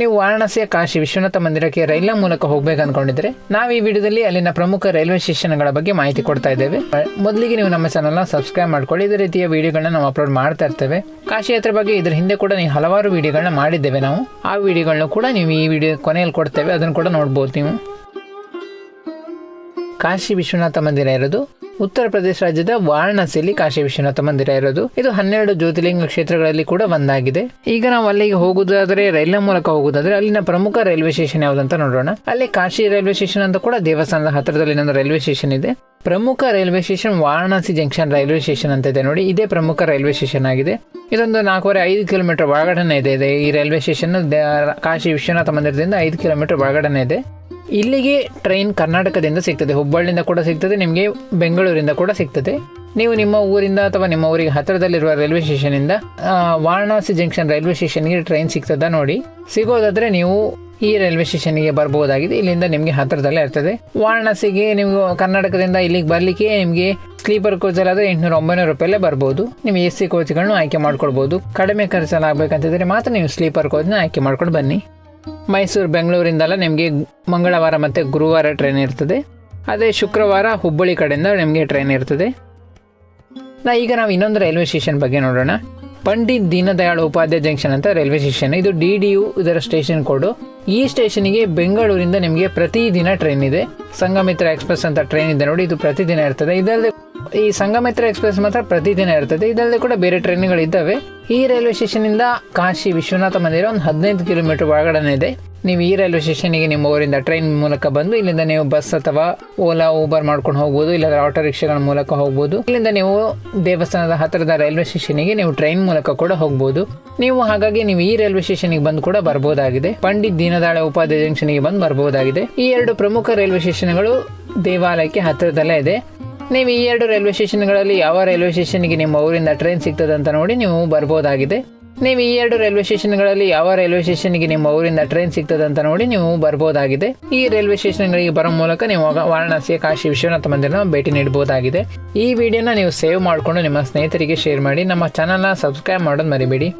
ನೀವು ವಾರಾಣಸಿಯ ಕಾಶಿ ವಿಶ್ವನಾಥ ಮಂದಿರಕ್ಕೆ ರೈಲ್ನ ಮೂಲಕ ಹೋಗ್ಬೇಕು ಅನ್ಕೊಂಡಿದ್ರೆ ನಾವು ಈ ವಿಡಿಯೋದಲ್ಲಿ ಅಲ್ಲಿನ ಪ್ರಮುಖ ರೈಲ್ವೆ ಸ್ಟೇಷನ್ಗಳ ಬಗ್ಗೆ ಮಾಹಿತಿ ಕೊಡ್ತಾ ಇದ್ದೇವೆ. ಮೊದಲಿಗೆ ನೀವು ನಮ್ಮ ಚಾನಲ್ನ ಸಬ್ಸ್ಕ್ರೈಬ್ ಮಾಡ್ಕೊಳ್ಳಿ. ಇದೇ ರೀತಿಯ ವಿಡಿಯೋಗಳನ್ನ ನಾವು ಅಪ್ಲೋಡ್ ಮಾಡ್ತಾ ಇರ್ತೇವೆ. ಕಾಶಿ ಯಾತ್ರೆ ಬಗ್ಗೆ ಇದ್ರ ಹಿಂದೆ ಕೂಡ ನೀವು ಹಲವಾರು ವಿಡಿಯೋಗಳನ್ನ ಮಾಡಿದ್ದೇವೆ ನಾವು. ಆ ವಿಡಿಯೋಗಳನ್ನ ಕೂಡ ನೀವು ಈ ವಿಡಿಯೋ ಕೊನೆಯಲ್ಲಿ ಕೊಡ್ತೇವೆ. ಅದನ್ನು ಕೂಡ ನೋಡ್ಬೋದು ನೀವು. ಕಾಶಿ ವಿಶ್ವನಾಥ ಮಂದಿರ ಇರೋದು ಉತ್ತರ ಪ್ರದೇಶ ರಾಜ್ಯದ ವಾರಣಾಸಿಯಲ್ಲಿ ಕಾಶಿ ವಿಶ್ವನಾಥ ಮಂದಿರ ಇರೋದು. ಇದು ಹನ್ನೆರಡು ಜ್ಯೋತಿರ್ಲಿಂಗ ಕ್ಷೇತ್ರಗಳಲ್ಲಿ ಕೂಡ ಒಂದಾಗಿದೆ. ಈಗ ನಾವು ಅಲ್ಲಿಗೆ ಹೋಗುದಾದ್ರೆ, ರೈಲಿನ ಮೂಲಕ ಹೋಗುದಾದ್ರೆ, ಅಲ್ಲಿನ ಪ್ರಮುಖ ರೈಲ್ವೆ ಸ್ಟೇಷನ್ ಯಾವ್ದಂತ ನೋಡೋಣ. ಅಲ್ಲಿ ಕಾಶಿ ರೈಲ್ವೆ ಸ್ಟೇಷನ್ ಅಂತ ಕೂಡ ದೇವಸ್ಥಾನದ ಹತ್ತಿರದಲ್ಲಿ ಇನ್ನೊಂದು ರೈಲ್ವೆ ಸ್ಟೇಷನ್ ಇದೆ. ಪ್ರಮುಖ railway station Varanasi junction railway station ಅಂತ ಇದೆ ನೋಡಿ. ಇದೇ ಪ್ರಮುಖ ರೈಲ್ವೆ ಸ್ಟೇಷನ್ ಆಗಿದೆ. ಇದೊಂದು ನಾಲ್ಕೂವರೆ ಐದು ಕಿಲೋಮೀಟರ್ ಒಳಗಡೆನೇ ಇದೆ. ಇದೆ ಈ ರೈಲ್ವೆ ಸ್ಟೇಷನ್ ಕಾಶಿ ವಿಶ್ವನಾಥ ಮಂದಿರದಿಂದ ಐದು ಕಿಲೋಮೀಟರ್ ಒಳಗಡೆನೇ ಇದೆ. ಇಲ್ಲಿಗೆ ಟ್ರೈನ್ ಕರ್ನಾಟಕದಿಂದ ಸಿಗ್ತದೆ. ಹುಬ್ಬಳ್ಳಿಯಿಂದ ಕೂಡ ಸಿಗ್ತದೆ. ನಿಮಗೆ ಬೆಂಗಳೂರಿಂದ ಕೂಡ ಸಿಗ್ತದೆ. ನೀವು ನಿಮ್ಮ ಊರಿಂದ ಅಥವಾ ನಿಮ್ಮ ಊರಿಗೆ ಹತ್ತಿರದಲ್ಲಿರುವ ರೈಲ್ವೆ ಸ್ಟೇಷನಿಂದ ವಾರಣಾಸಿ ಜಂಕ್ಷನ್ ರೈಲ್ವೆ ಸ್ಟೇಷನ್ಗೆ ಟ್ರೈನ್ ಸಿಗ್ತದ ನೋಡಿ. ಸಿಗೋದಾದರೆ ನೀವು ಈ ರೈಲ್ವೆ ಸ್ಟೇಷನ್ಗೆ ಬರ್ಬೋದಾಗಿದೆ. ಇಲ್ಲಿಂದ ನಿಮಗೆ ಹತ್ತಿರದಲ್ಲೇ ಇರ್ತದೆ. ವಾರಣಾಸಿಗೆ ನೀವು ಕರ್ನಾಟಕದಿಂದ ಇಲ್ಲಿಗೆ ಬರಲಿಕ್ಕೆ ನಿಮಗೆ ಸ್ಲೀಪರ್ ಕೋಚಲ್ಲಾದರೆ ಎಂಟುನೂರ ಒಂಬೈನೂರು ರೂಪಾಯಲ್ಲೇ ಬರ್ಬೋದು. ನೀವು ಎ ಸಿ ಕೋಚ್ಗಳನ್ನು ಆಯ್ಕೆ ಮಾಡ್ಕೊಳ್ಬೋದು. ಕಡಿಮೆ ಖರ್ಚಲ್ಲಿ ಆಗ್ಬೇಕಂತಿದ್ರೆ ಮಾತ್ರ ನೀವು ಸ್ಲೀಪರ್ ಕೋಚ್ನ ಆಯ್ಕೆ ಮಾಡ್ಕೊಂಡು ಬನ್ನಿ. ಮೈಸೂರು, ಬೆಂಗಳೂರಿಂದಲ್ಲ ನಿಮಗೆ ಮಂಗಳವಾರ ಮತ್ತು ಗುರುವಾರ ಟ್ರೈನ್ ಇರ್ತದೆ. ಅದೇ ಶುಕ್ರವಾರ ಹುಬ್ಬಳ್ಳಿ ಕಡೆಯಿಂದ ನಿಮಗೆ ಟ್ರೈನ್ ಇರ್ತದೆ. ನಾ ಈಗ ನಾವು ಇನ್ನೊಂದು ರೈಲ್ವೆ ಸ್ಟೇಷನ್ ಬಗ್ಗೆ ನೋಡೋಣ. ಪಂಡಿತ್ ದೀನದಯಾಳ್ ಉಪಾಧ್ಯಾಯ ಜಂಕ್ಷನ್ ಅಂತ ರೈಲ್ವೆ ಸ್ಟೇಷನ್. ಇದು ಡಿ ಡಿ ಯು ಇದರ ಸ್ಟೇಷನ್ ಕೋಡು. ಈ ಸ್ಟೇಷನ್ಗೆ ಬೆಂಗಳೂರಿಂದ ನಿಮಗೆ ಪ್ರತಿದಿನ ಟ್ರೈನ್ ಇದೆ. ಸಂಗಮಿತ್ರ ಎಕ್ಸ್ಪ್ರೆಸ್ ಅಂತ ಟ್ರೈನ್ ಇದೆ ನೋಡಿ, ಇದು ಪ್ರತಿದಿನ ಇರ್ತದೆ. ಇದಲ್ಲದೆ ಈ ಸಂಗಮಿತ್ರ ಎಕ್ಸ್ಪ್ರೆಸ್ ಮಾತ್ರ ಪ್ರತಿದಿನ ಇರ್ತದೆ. ಇದಲ್ಲದೆ ಕೂಡ ಬೇರೆ ಟ್ರೈನ್ಗಳು ಇದ್ದಾವೆ. ಈ ರೈಲ್ವೆ ಸ್ಟೇಷನ್ ಇಂದ ಕಾಶಿ ವಿಶ್ವನಾಥ ಮಂದಿರ ಒಂದು ಹದಿನೈದು ಕಿಲೋಮೀಟರ್ ಒಳಗಡೆ ಇದೆ. ನೀವು ಈ ರೈಲ್ವೆ ಸ್ಟೇಷನ್ಗೆ ನಿಮ್ಮ ಊರಿಂದ ಟ್ರೈನ್ ಮೂಲಕ ಬಂದು, ಇಲ್ಲಿಂದ ನೀವು ಬಸ್ ಅಥವಾ ಓಲಾ, ಊಬರ್ ಮಾಡ್ಕೊಂಡು ಹೋಗ್ಬೋದು, ಇಲ್ಲಾಂದ್ರೆ ಆಟೋ ರಿಕ್ಷಾಗಳ ಮೂಲಕ ಹೋಗ್ಬೋದು. ಇಲ್ಲಿಂದ ನೀವು ದೇವಸ್ಥಾನದ ಹತ್ತಿರದ ರೈಲ್ವೆ ಸ್ಟೇಷನ್ಗೆ ನೀವು ಟ್ರೈನ್ ಮೂಲಕ ಕೂಡ ಹೋಗ್ಬೋದು. ನೀವು ಹಾಗಾಗಿ ನೀವು ಈ ರೈಲ್ವೆ ಸ್ಟೇಷನ್ಗೆ ಬಂದು ಕೂಡ ಬರ್ಬೋದಾಗಿದೆ. ಪಂಡಿತ್ ದೀನದಾಳ ಉಪಾಧ್ಯಾಯ ಜಂಕ್ಷನ್ಗೆ ಬಂದು ಬರಬಹುದಾಗಿದೆ ಈ ಎರಡು ಪ್ರಮುಖ ರೈಲ್ವೆ ಸ್ಟೇಷನ್ಗಳು ದೇವಾಲಯಕ್ಕೆ ಹತ್ತಿರದಲ್ಲೇ ಇದೆ. ನೀವು ಈ ಎರಡು ರೈಲ್ವೆ ಸ್ಟೇಷನ್ಗಳಲ್ಲಿ ಯಾವ ರೈಲ್ವೆ ಸ್ಟೇಷನ್ಗೆ ನಿಮ್ಮ ಊರಿಂದ ಟ್ರೈನ್ ಸಿಗ್ತದೆ ಅಂತ ನೋಡಿ ನೀವು ಬರ್ಬೋದಾಗಿದೆ. ನೀವು ಈ ಎರಡು ರೈಲ್ವೆ ಸ್ಟೇಷನ್ಗಳಲ್ಲಿ ಯಾವ ರೈಲ್ವೆ ಸ್ಟೇಷನ್ಗೆ ನಿಮ್ಮ ಊರಿಂದ ಟ್ರೈನ್ ಸಿಗ್ತದೆ ಅಂತ ನೋಡಿ ನೀವು ಬರ್ಬೋದಾಗಿದೆ. ಈ ರೈಲ್ವೆ ಸ್ಟೇಷನ್ಗಳಿಗೆ ಬರೋ ಮೂಲಕ ನೀವು ವಾರಣಾಸಿ ವಾರಣಾಸಿಯ ಕಾಶಿ ವಿಶ್ವನಾಥ ಮಂದಿರನ ಭೇಟಿ ನೀಡಬಹುದಾಗಿದೆ. ಈ ವಿಡಿಯೋನ ನೀವು ಸೇವ್ ಮಾಡಿಕೊಂಡು ನಿಮ್ಮ ಸ್ನೇಹಿತರಿಗೆ ಶೇರ್ ಮಾಡಿ, ನಮ್ಮ ಚಾನಲ್ನ ಸಬ್ಸ್ಕ್ರೈಬ್ ಮಾಡೋದು ಮರಿಬೇಡಿ.